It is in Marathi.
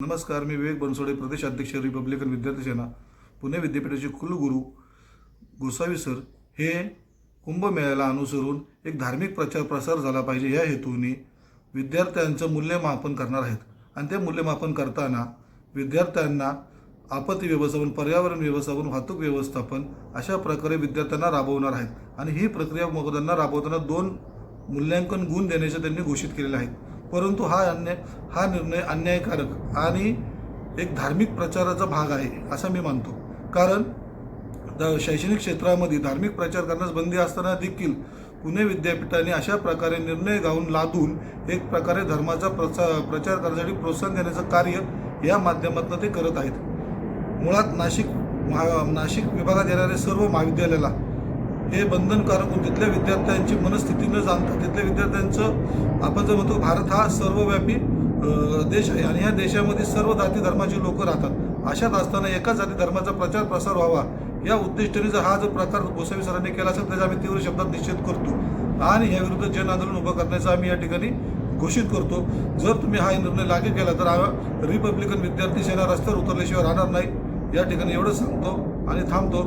नमस्कार मी विवेक बनसोडे प्रदेश अध्यक्ष रिपब्लिकन विद्यार्थी सेना पुणे विद्यापीठाचे कुलगुरू गोसावी सर. हे कुंभमेळ्याला अनुसरून एक धार्मिक प्रचार प्रसार झाला पाहिजे या हेतूने विद्यार्थ्यांचं मूल्यमापन करणार आहेत. आणि ते मूल्यमापन करताना विद्यार्थ्यांना आपत्ती व्यवस्थापन पर्यावरण व्यवस्थापन वाहतूक व्यवस्थापन अशा प्रकारे विद्यार्थ्यांना राबवणार आहेत. आणि ही प्रक्रिया मोगदांना राबवताना दोन मूल्यांकन गुण देण्याचे त्यांनी घोषित केलेले आहेत. परंतु हा अन्याय हा निर्णय अन्यायकारक आणि एक धार्मिक प्रचाराचा भाग आहे असं मी मानतो. कारण द- शैक्षणिक क्षेत्रामध्ये धार्मिक प्रचार करण्यास बंदी असताना देखील पुणे विद्यापीठाने अशा प्रकारे निर्णय गाऊन लादून एक प्रकारे धर्माचा प्रचा प्रचार करण्यासाठी प्रोत्साहन देण्याचं कार्य या माध्यमातून ते करत आहेत. मुळात नाशिक महा नाशिक विभागात येणाऱ्या सर्व महाविद्यालयाला हे बंधनकारक होऊन तिथल्या विद्यार्थ्यांची मनस्थिती न जाणता तिथल्या विद्यार्थ्यांचं आपण जर म्हणतो भारत हा सर्वव्यापी देश आहे आणि या देशामध्ये सर्व जाती धर्माचे लोक राहतात. अशात असताना एका जाती धर्माचा प्रचार प्रसार व्हावा या उद्दिष्टाने जर हा जो प्रकार गोसावी सरांनी केला असेल त्याचा आम्ही तीव्र शब्दात निषेध करतो. आणि याविरुद्ध जन आंदोलन उभं करण्याचा आम्ही या ठिकाणी घोषित करतो. जर तुम्ही हा निर्णय लागू केला तर रिपब्लिकन विद्यार्थी सेना रस्त्यावर उतरल्याशिवाय राहणार नाही. या ठिकाणी एवढंच सांगतो आणि थांबतो.